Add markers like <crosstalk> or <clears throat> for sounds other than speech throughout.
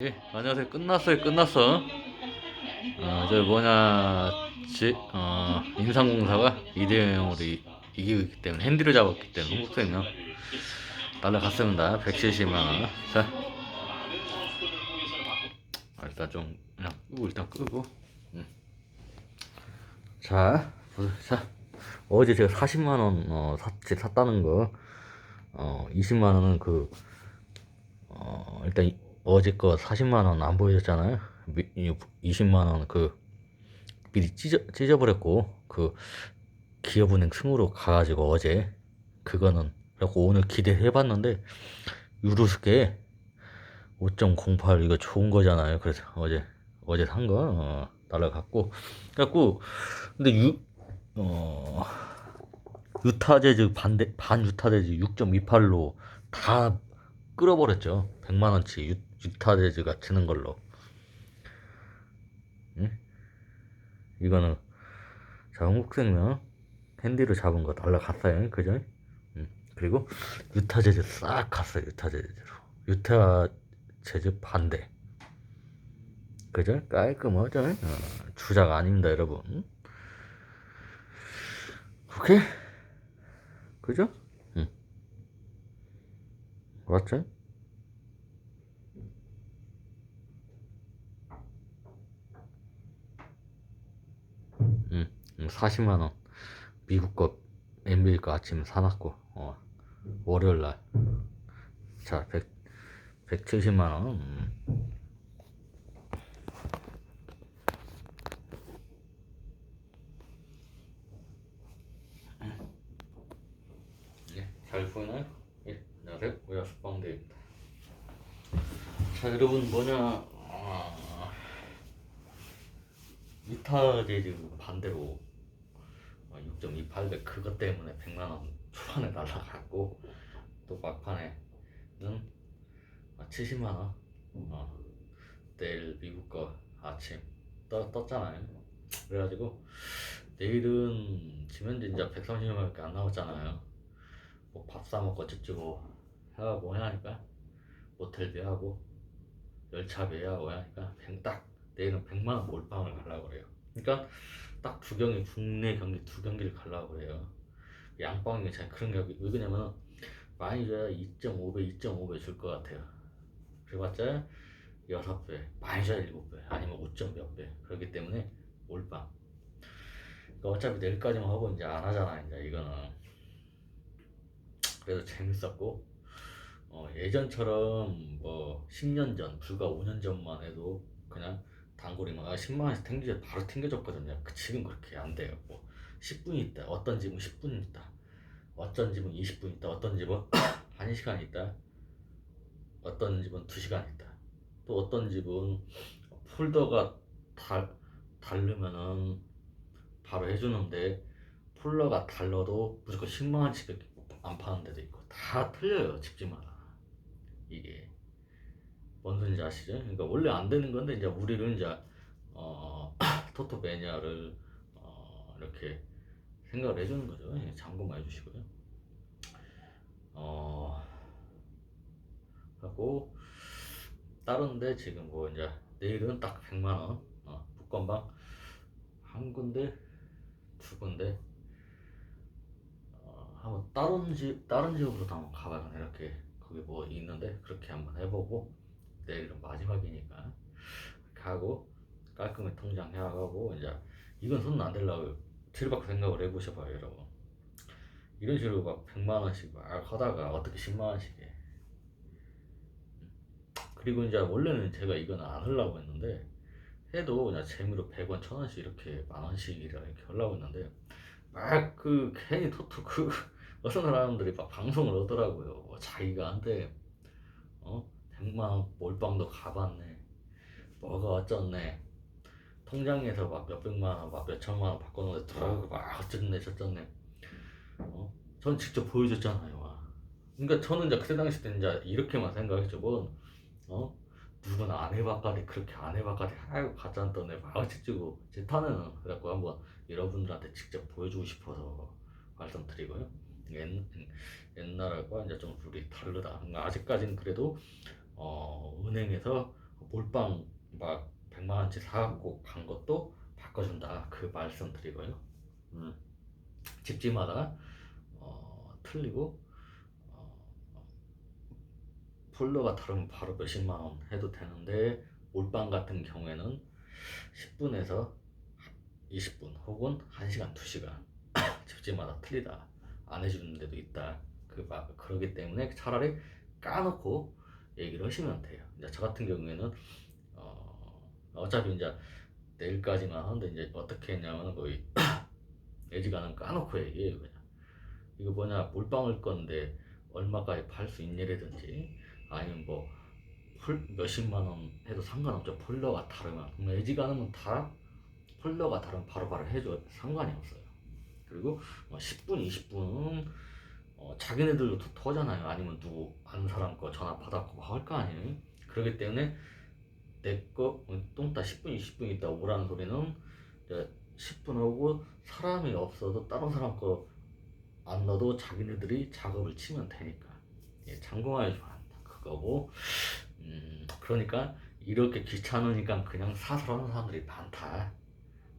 예, 안녕하세요. 끝났어요. 끝났어. 어, 저 뭐냐, 지, 어, 인상공사가 2대 0으로 이, 이기고 있기 때문에 핸디를 잡았기 때문에 한국생명 날라갔습니다. 170만 원. 자, 아, 일단 좀 그냥 끄고 일단 끄고. 음. 자. 자, 어제 제가 40만 원 어, 샀, 샀다는 거, 어, 20만 원은 그 어, 일단 이- 어제 거 40만 원 안 보여줬잖아요. 미, 이 20만 원 그 미리 찢어 찢어버렸고 그 기업은행 승으로 가가지고 어제 그거는 그래갖고 오늘 기대해봤는데 유로스게 5.08 이거 좋은 거잖아요. 그래서 어제 어제 산거 어, 날라갔고 그래갖고 근데 유 어, 유타제즈 반대 반 유타제즈 6.28로 다 끌어버렸죠. 100만 원치 유, 유타제즈가 치는 걸로. 응? 이거는 자 한국생명 핸디로 잡은 거 날라갔어요. 그죠? 응. 그리고 유타 제즈 싹 갔어요. 유타 제즈로. 유타 제즈 반대. 그죠? 깔끔하죠? 어, 주작 아닙니다, 여러분. 오케이? 그죠? 응. 맞죠? 응, 40만 원. 미국 거 NBA 거 아침에 사놨고, 어, 월요일 날. 자, 100, 170만 원. 음. 예? 예. 자, 여러분 뭐냐? 아, 유타제즈 반대로 6.28배 그것 때문에 100만 원 초반에 날라갔고 또 막판에는 70만 원 어, 내일 미국 거 아침 떠, 떴잖아요. 그래가지고 내일은 지면 진짜 130만원밖에 안 남았잖아요. 뭐 밥 사 먹고 어쩌고 해가고 해야니까 모텔비 하고 열차비 하고 하니까 백- 딱 내일은 100만 원 몰빵을 가려고 그래요. 그러니까 딱 두 경기 국내 경기 두 경기를 가려고 그래요. 양방이 괜찮아 그런 게 왜 그러냐면 많이 줘야 2.5배 2.5배 줄 것 같아요. 그래봤자 6배 많이 줘야 7배 아니면 5점 몇배 그렇기 때문에 몰빵. 그러니까 어차피 내일까지만 하고 이제 안 하잖아 이제 이거는. 그래서 재밌었고 어, 예전처럼 뭐 10년 전, 불과 5년 전만 해도 단골이면 아, 10만 원씩 튕겨 바로 튕겨줬거든요. 그 지금 그렇게 안 돼요. 뭐 10분이 있다. 어떤 집은 10분 있다. 어떤 집은 20분 있다. 어떤 집은 1시간 <coughs> 있다. 어떤 집은 2시간 있다. 또 어떤 집은 폴더가 달, 다르면은 바로 해주는데 폴더가 달라도 무조건 10만 원치밖에 안 파는 데도 있고 다 틀려요 집집마다 이게 뭔 소리인지 아시죠? 그러니까 원래 안 되는 건데 이제 우리는 이제 어 <clears throat> 토토 매니아를 어 이렇게 생각을 해주는 거죠. 예, 참고만 해주시고요. 어 하고 다른데 지금 뭐 이제 내일은 딱 100만 원 어, 북건방 한 군데 두 군데 어, 한번 다른 집 다른 집으로도 한번 가봐요. 이렇게 거기 뭐 있는데 그렇게 한번 해보고 내일은 마지막이니까 가고 깔끔히 통장 해가고 이제 이건 손안 대려고 칠박 생각을 해보셔봐요 여러분. 이런 식으로 막 100만 원씩 막 하다가 어떻게 10만 원씩 해. 그리고 이제 원래는 제가 이건 안 하려고 했는데 해도 그냥 재미로 100원, 1000원씩 이렇게 만 원씩이라 이렇게 하려고 했는데 막 그 괜히 토토 그 <laughs> 어떤 사람들이 막 방송을 하더라고요. 뭐 자기가 한테 어? 100만 원 몰빵도 가봤네. 뭐가 어쩌네 통장에서 막 몇백만 원, 막 몇천만 원 바꿔놓는데 들어가고 막 어쩌네 저쩌네 어? 전 직접 보여줬잖아요 와. 그러니까 저는 이제 그때 당시 때 이제 이렇게만 생각했죠 뭐 어? 누군 안 해봤가리 그렇게 안 해봤가리 아이고 가짜 떠네 마우치 찍고 제 탄에는 그래갖고 한번 여러분들한테 직접 보여주고 싶어서 말씀드리고요 옛, 옛날하고 이제 좀 룰이 다르다 그러니까 아직까지는 그래도 어, 은행에서 몰빵 막 100만 원치 사갖고 간 것도 바꿔준다 그 말씀 드리고요. 음, 집집마다 어, 틀리고 어, 폴더가 다르면 바로 몇십만 원 해도 되는데 몰빵 같은 경우에는 10분에서 20분 혹은 1시간, 2시간 <coughs> 집집마다 틀리다 안 해주는 데도 있다 그 막 그러기 때문에 차라리 까놓고 얘기를 하시면 돼요. 이제 저 같은 경우에는 어, 어차피 이제 내일까지만 하는데 이제 어떻게 했냐면 거의 <clears throat> 애지간한 까놓고 얘기해요 그냥. 이거 뭐냐 몰빵을 건데 얼마까지 팔 수 있냐라든지 아니면 뭐 폴, 몇십만 원 해도 상관없죠. 폴더가 다르면. 애지간하면 다 폴더가 다르면 바로바로 해줘. 상관이 없어요. 그리고 뭐 10분 20분은 어, 자기네들도 더 터잖아요. 아니면 누구 아는 사람 거 전화 받았고 할 거 아니에요. 그렇기 때문에 내거 똥따 10분 20분 있다 오라는 소리는 이제 10분 하고 사람이 없어도 다른 사람 거 안 넣어도 자기네들이 작업을 치면 되니까. 예, 참고하여 줘야 한다. 그거고 음, 그러니까 이렇게 귀찮으니까 그냥 사설하는 사람들이 많다.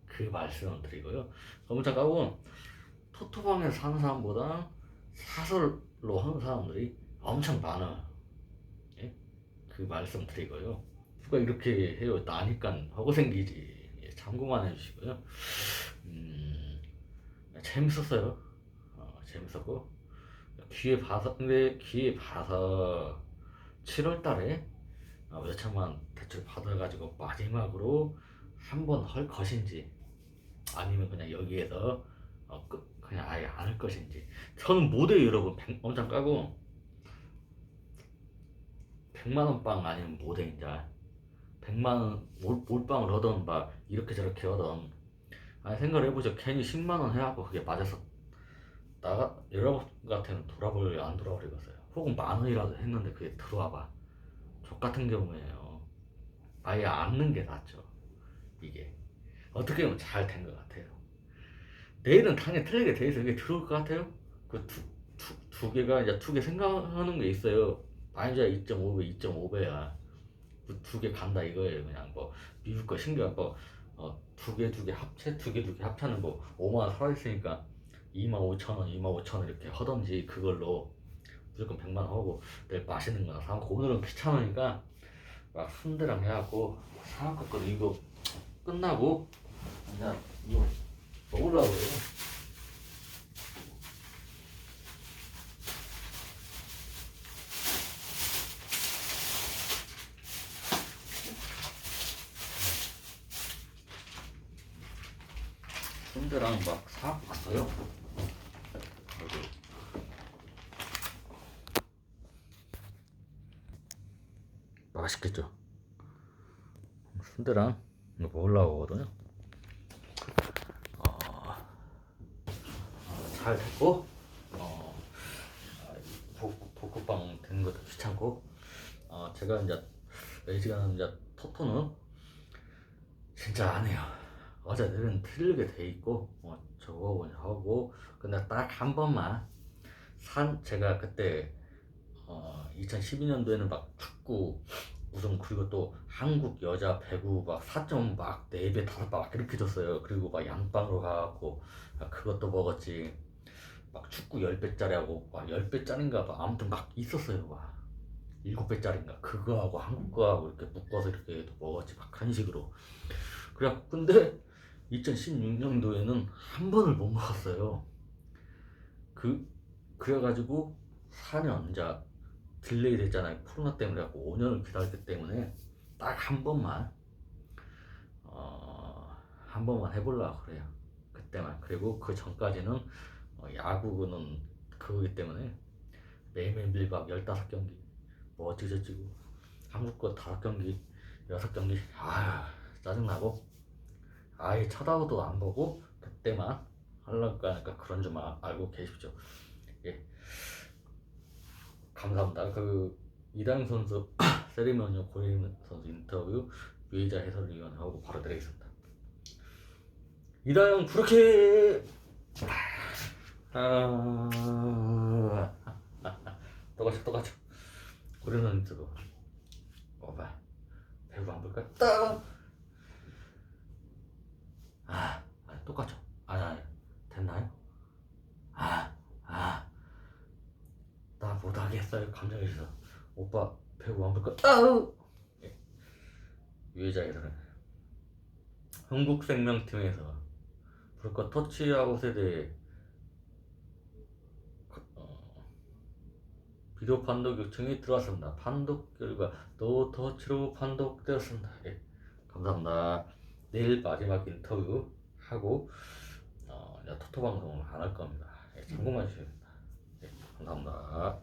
그 말씀을 드리고요. 너무 잠깐고 토토방에 사는 사람보다 사설로 하는 사람들이 엄청 많아요. 예? 그 말씀 드리고요 누가 이렇게 해요. 나니까 하고 생기지. 예, 참고만 해주시고요. 음, 재밌었어요. 어, 재밌었고 기회 봐서 근데 기회 봐서 7월 달에 어, 몇 천만 대출 받아가지고 마지막으로 한 번 할 것인지 아니면 그냥 여기에서 어, 끝, 그냥 아예 안 할 것인지. 저는 못해요 여러분 백- 엄청 까고 100만원 빵 아니면 못해 이제 100만원 몰, 몰빵을 하던 막 이렇게 저렇게 하던. 아니 생각을 해보죠. 괜히 10만원 해갖고 그게 맞아서 나가 여러분 같으면 돌아볼래 안 돌아버리겠어요. 혹은 만 원이라도 했는데 그게 들어와봐. 저 같은 경우에요. 아예 안는 게 낫죠. 이게. 어떻게 보면 잘 된 것 같아요. 내일은 당연히 틀리게 돼 있어 이게 들어올 것 같아요? 그 두 두, 두 개가 이제 두 개 생각하는 게 있어요. 마이너스 2.5배 2.5배야. 그 두 개 간다 이거예요. 그냥 뭐 미국 거 신경 뭐 어, 두개 두 개 합체 두 개 두 개 합체는 뭐 5만 원 살아있으니까 2만 5천 원 2만 5천 원 이렇게 하던지 그걸로 무조건 100만 원 하고 내일 맛있는 거나 사먹고 오늘은 귀찮으니까 막 순대랑 해갖고 사먹었거든 이거 끝나고 그냥 이거 먹으려고 해요 순대랑 막 사왔어요. 맛있겠죠? 순대랑 먹으려고 하거든요. 어, 잘 됐고, 어, 복, 볶음빵 되는 것도 귀찮고, 어, 제가 이제 레이지가 이제 토토는 진짜 안 해요. 어제들은 틀리게 돼 있고 뭐 저거 하고 근데 딱 한 번만 산 제가 그때 어 2012년도에는 막 축구 우승 그리고 또 한국 여자 배구 막 4점 막 4배 5배 막 이렇게 줬어요. 그리고 막 양빵으로 가갖고 그것도 먹었지. 막 축구 10배짜리 하고 막 10배짜리인가 막 아무튼 막 있었어요 막 7배짜리인가. 그거하고 한국 거하고 이렇게 묶어서 이렇게 먹었지. 막 한식으로. 그래갖고 근데 2016년도에는 한 번을 못 먹었어요. 그 그래가지고 4년 이제 딜레이 됐잖아요. 코로나 때문에 갖고 5년을 기다렸기 때문에 딱 한 번만 어 한 번만 해보려고 그래요. 그때만 그리고 그 전까지는 어, 야구는 그거기 때문에 매일매일 밀밥 15경기 뭐 어찌저찌고 한국 거 5경기 6경기 아휴 짜증나고 아예 쳐다보도 안 보고 그때만 하려고 하니까 그런 줄 아- 알고 계십시오. 예. 감사합니다. 그 이다영 선수 <coughs> 세리머니 고인 선수 인터뷰 유의자 해설위원하고 바로 드리겠습니다. 이다영 그렇게 아... 똑같이 똑같이 고려는 인터뷰 오바 배우 안 볼까요? 따! 아, 아니, 똑같죠? 아니, 아니, 됐나요? 아, 아, 나 못하겠어요. 감정이 있어. 오빠 배우 안 볼까? 아우! 예. 유해자에서는 흥국생명팀에서 불꽃 터치아웃에 대해 어, 비디오 판독 요청이 들어왔습니다. 판독 결과 노 터치로 판독되었습니다. 예, 감사합니다. 내일 마지막 인터뷰 하고 어, 토토 방송을 안 할 겁니다. 예, 참고만 해주시면 됩니다. 예, 감사합니다.